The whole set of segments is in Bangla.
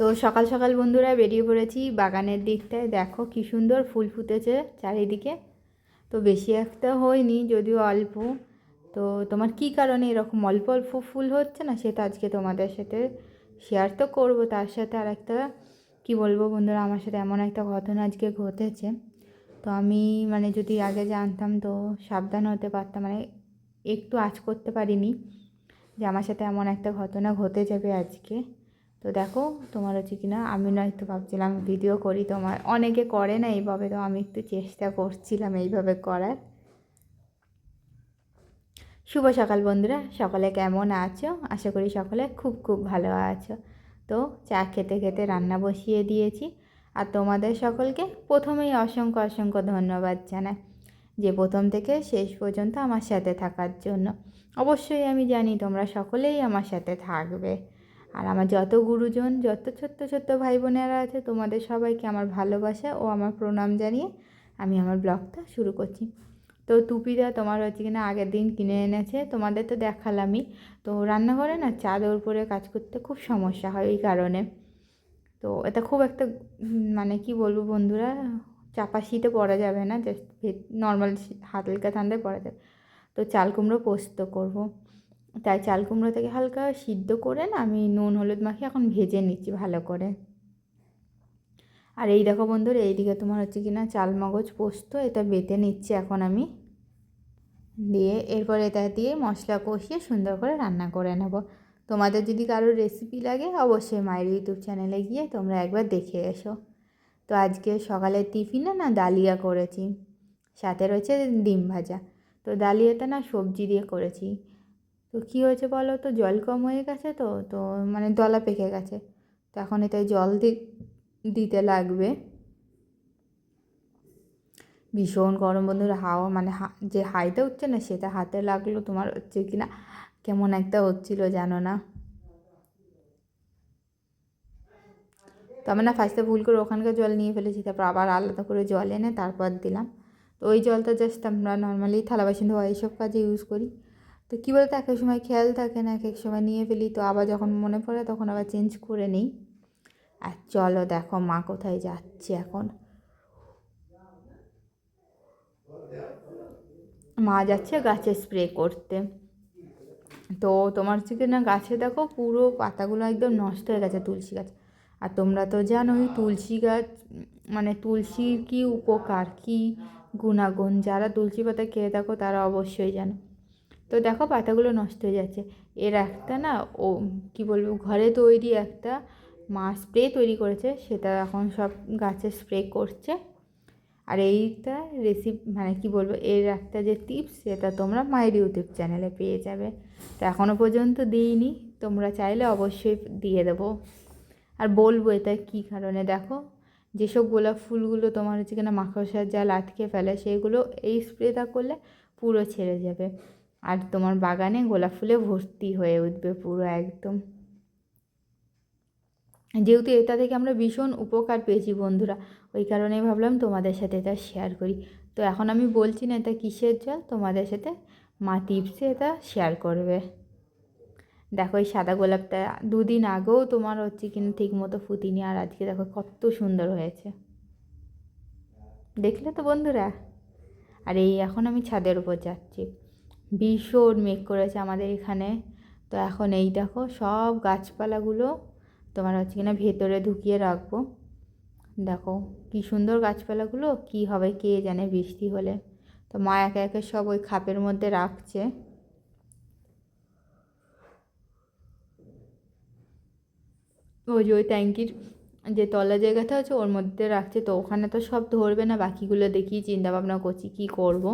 তো সকাল সকাল বন্ধুরা বেরিয়ে পড়েছি বাগানের দিকটায়। দেখো কি সুন্দর ফুল ফুটেছে চারিদিকে। তো বেশি একটা হয়নি, যদিও অল্প। তো তোমার কি কারণে এরকম অল্প অল্প ফুল হচ্ছে না, সেটা আজকে তোমাদের সাথে শেয়ার তো করব। তার সাথে আর একটা কী বলব বন্ধুরা, আমার সাথে এমন একটা ঘটনা আজকে ঘটেছে। তো আমি মানে যদি আগে জানতাম তো সাবধান হতে পারতাম মানে একটু আজ করতে পারিনি যে আমার সাথে এমন একটা ঘটনা ঘটে যাবে আজকে। তো দেখো, তোমার হচ্ছে কি না আমি না নয়তো ভাবছিলাম ভিডিও করি, তোমার অনেকে করে না, এইভাবে তো আমি একটু চেষ্টা করছিলাম এইভাবে করার। শুভ সকাল বন্ধুরা, সকলে কেমন আছো? আশা করি সকলে খুব খুব ভালো আছো। তো চা খেতে খেতে রান্না বসিয়ে দিয়েছি। আর তোমাদের সকলকে প্রথমেই অসংখ্য অসংখ্য ধন্যবাদ জানাই, যে প্রথম থেকে শেষ পর্যন্ত আমার সাথে থাকার জন্য। অবশ্যই আমি জানি তোমরা সকলেই আমার সাথে থাকবে। আর আমার যত গুরুজন, যত ছোট্ট ছোট্ট ভাই বোনেরা আছে, তোমাদের সবাইকে আমার ভালোবাসা ও আমার প্রণাম জানিয়ে আমি আমার ব্লগটা শুরু করছি। তো টুপিটা তোমার হচ্ছে কিনা আগের দিন কিনে এনেছে, তোমাদের তো দেখালামই। তো রান্নাঘরে না চাদর উপরে কাজ করতে খুব সমস্যা হয় এই কারণে। তো এটা খুব একটা মানে কি বলব বন্ধুরা, চাপা শীতে পরা যাবে না জাস্ট নর্মাল হালকা ঠান্ডায় পরা যাবে। তো চাল কুমড়ো পোস্ত করব। তাই চাল কুমড়ো থেকে হালকা সিদ্ধ করে না আমি নুন, হলুদ মাখিয়ে এখন ভেজে নিচ্ছি ভালো করে। আর এই দেখো বন্ধুরা, এইদিকে তোমার হচ্ছে কিনা চাল মগজ পোস্ত, এটা বেটে নিচ্ছি এখন আমি। দিয়ে এরপর এটা দিয়ে মশলা কষিয়ে সুন্দর করে রান্না করে নেব। তোমাদের যদি কারোর রেসিপি লাগে, অবশ্যই মায়ের ইউটিউব চ্যানেলে গিয়ে তোমরা একবার দেখে এসো। তো আজকে সকালের টিফিনে না ডালিয়া করেছি, সাথে রয়েছে ডিম ভাজা। তো ডালিয়াটা না সবজি দিয়ে করেছি। তো কী হয়েছে বলো তো? জল কম হয়ে গেছে তো তো মানে দলা পেকে গেছে। তো এখন এটাই জল দিতে লাগবে। ভীষণ গরম বন্ধুর, হাওয়া মানে যে হাইটা উঠছে না সেটা হাতে লাগল। তোমার হচ্ছে কি না কেমন একটা হচ্ছিল জানো না? তো আমি না ফার্স্টে ভুল করে ওখানকার জল নিয়ে ফেলেছি, তারপর আবার আলাদা করে জল এনে তারপর দিলাম। তো ওই জলটা জাস্ট আমরা নর্মালি থালা বাসন ধোয়া এইসব কাজে ইউজ করি। তো কী বলতো, এক এক সময় খেয়াল থাকে না, এক এক সময় নিয়ে ফেলি, তো আবার যখন মনে পড়ে তখন আবার চেঞ্জ করে নিই। আর চলো দেখো মা কোথায় যাচ্ছে এখন। মা যাচ্ছে গাছে স্প্রে করতে। তো তোমার হচ্ছে না গাছে দেখো পুরো পাতাগুলো একদম নষ্ট হয়ে গেছে, তুলসী গাছ। আর তোমরা তো জানোই তুলসী গাছ মানে তুলসীর কি উপকার, কি গুণাগুণ? যারা তুলসী পাতা খেয়ে থাকো তারা অবশ্যই জানো। তো দেখো পাতাগুলো নষ্ট হয়ে যাচ্ছে। এর একটা না, ও কি বলব, ঘরে তৈরি একটা মা স্প্রে তৈরি করেছে, সেটা এখন সব গাছে স্প্রে করছে। আর এইটা রেসিপি মানে কি বলব, এর একটা যে টিপস সেটা তোমরা মায়ের ইউটিউব চ্যানেলে পেয়ে যাবে। তো এখনও পর্যন্ত দিইনি, তোমরা চাইলে অবশ্যই দিয়ে দেবো। আর বলব এটা কী কারণে? দেখো, যেসব গোলাপ ফুলগুলো তোমার হচ্ছে কিনা মাকড়সার জাল আটকে ফেলে সেইগুলো এই স্প্রেটা করলে পুরো ছেড়ে যাবে। আর তোমার বাগানে গোলাপ ফুলে ভর্তি হয়ে উঠবে পুরো একদম। যেহেতু এটা থেকে আমরা ভীষণ উপকার পেয়েছি বন্ধুরা, ওই কারণেই ভাবলাম তোমাদের সাথে এটা শেয়ার করি। তো এখন আমি বলছি না এটা কিসের জল, তোমাদের সাথে মা টিপসে এটা শেয়ার করবে। দেখো এই সাদা গোলাপটা দুদিন আগেও তোমার হচ্ছে কিনা ঠিক মতো ফুটিনি আর আজকে দেখো কত সুন্দর হয়েছে। দেখলে তো বন্ধুরা? আর এই এখন আমি ছাদের উপর যাচ্ছি। ভীষণ মেঘ করেছে আমাদের এখানে। তো এখন এই দেখো, সব গাছপালাগুলো তোমার হচ্ছে কিনা ভেতরে ঢুকিয়ে রাখব। দেখো কি সুন্দর গাছপালাগুলো, কি হবে কে জানে বৃষ্টি হলে। তো মা একে একে সব ওই খাপের মধ্যে রাখছে। ওই যে ওই ট্যাঙ্কির যে তলা জায়গাটা আছে ওর মধ্যে রাখছে, তো ওখানে তো সব ধরবে না, বাকিগুলো দেখি চিন্তা ভাবনা করছি কী করব।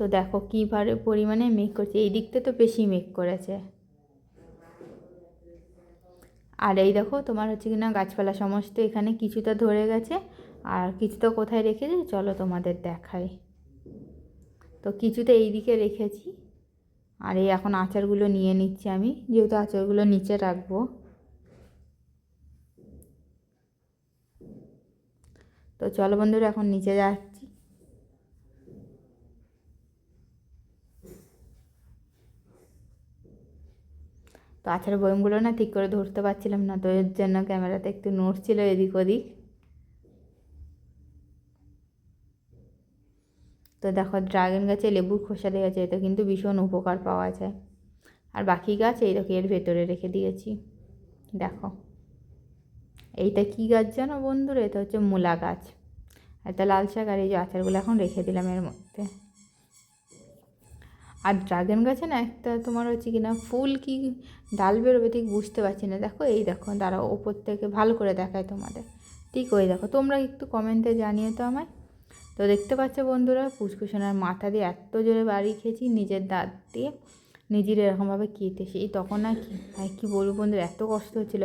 তো দেখো কীভাবে পরিমাণে মেঘ করছে। এই দিকটা তো বেশি মেঘ করেছে। আর এই দেখো, তোমার হচ্ছে কি না গাছপালা সমস্ত এখানে কিছুটা ধরে গেছে। আর কিছুটা কোথায় রেখেছি? চলো তোমাদের দেখাই। তো কিছুটা এই দিকে রেখেছি। আর এই এখন আচারগুলো নিয়ে নিচ্ছি আমি। যেহেতু আচারগুলো নিচে রাখব। তো চলো বন্ধুরা, এখন নিচে যাচ্ছি আচার বয়মগুলো না ঠিক করে ধরতে পারছিলাম না, তো এর জন্য ক্যামেরাতে একটু নড়ছিল এদিক ওদিক। তো দেখো, ড্রাগন গাছে লেবুর খোসা দেওয়া আছে এতে কিন্তু ভীষণ উপকার পাওয়া যায়। আর বাকি গাছ, এই দেখো, এর ভেতরে রেখে দিয়েছি। দেখো, এইটা কী গাছ জানো বন্ধুরা? এটা হচ্ছে মূলা গাছ। এটা লাল শাক, আর এই যে আচারগুলো এখন রেখে দিলাম এর মধ্যে। আর ড্রাগন গাছে না একটা তোমার হচ্ছে কি না, ফুল কি ডাল বেরোবে ঠিক বুঝতে পারছি না। দেখো, এই দেখো, দাঁড়াও, ওপর থেকে ভালো করে দেখায় তোমাদের। ঠিক ওই দেখো, তোমরা একটু কমেন্টে জানিয়ে তো আমায়। তো দেখতে পাচ্ছ বন্ধুরা পুষ্কুসোনার মাথা দিয়ে এত জোরে বাড়ি খেয়েছি, নিজের দাঁত দিয়ে নিজের এরকমভাবে কেটে সেই তখন আর কি, আর কী বলব বন্ধুরা, এত কষ্ট হচ্ছিল।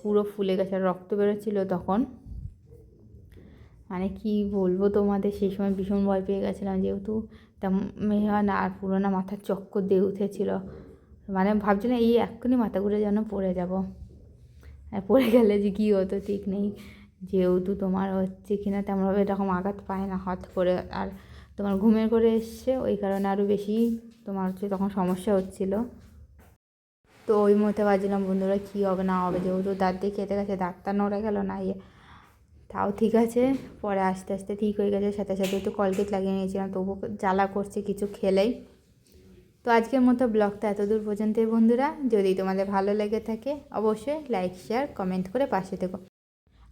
পুরো ফুলে গেছে, আর রক্ত বেরোচ্ছিলো তখন। মানে কি বলব তোমাদের, সেই সময় ভীষণ ভয় পেয়ে গেছিলাম যেহেতু তা হয় না আর পুরোনো মাথার চক্কর দিয়ে উঠেছিল। মানে ভাবছিলাম এই এক্ষুনি মাথা ঘুরে যেন পড়ে যাব। পড়ে গেলে যে কী হতো ঠিক নেই। যেহেতু তোমার হচ্ছে কিনা তেমনভাবে এরকম আঘাত পায় না হট করে। আর তোমার ঘুমের করে এসছে, ওই কারণে আরও বেশি তোমার হচ্ছে তখন সমস্যা হচ্ছিল। তো ওই মতে ভাবছিলাম বন্ধুরা কী হবে না হবে, যেহেতু দাঁত দিয়ে খেতে গেছে, দাঁতটা নড়ে গেল না ইয়ে তাও ঠিক আছে, পরে আস্তে আস্তে ঠিক হয়ে গেছে, সাথে সাথে একটু কলগেট লাগিয়ে নিয়েছিলাম তবু জ্বালা করছে, কিছু খেলেই। তো আজকের মতো ব্লগটা এতদূর পর্যন্তই বন্ধুরা, যদি তোমাদের ভালো লেগে থাকে, অবশ্যই লাইক শেয়ার কমেন্ট করে পাশে থেকো।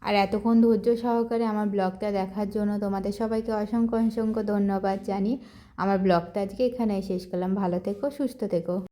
আর এতক্ষণ ধৈর্য সহকারে আমার ব্লগটা দেখার জন্য তোমাদের সবাইকে অসংখ্য অসংখ্য ধন্যবাদ জানি আমার ব্লগটা আজকে এখানেই শেষ করলাম। ভালো থেকো, সুস্থ থেকো।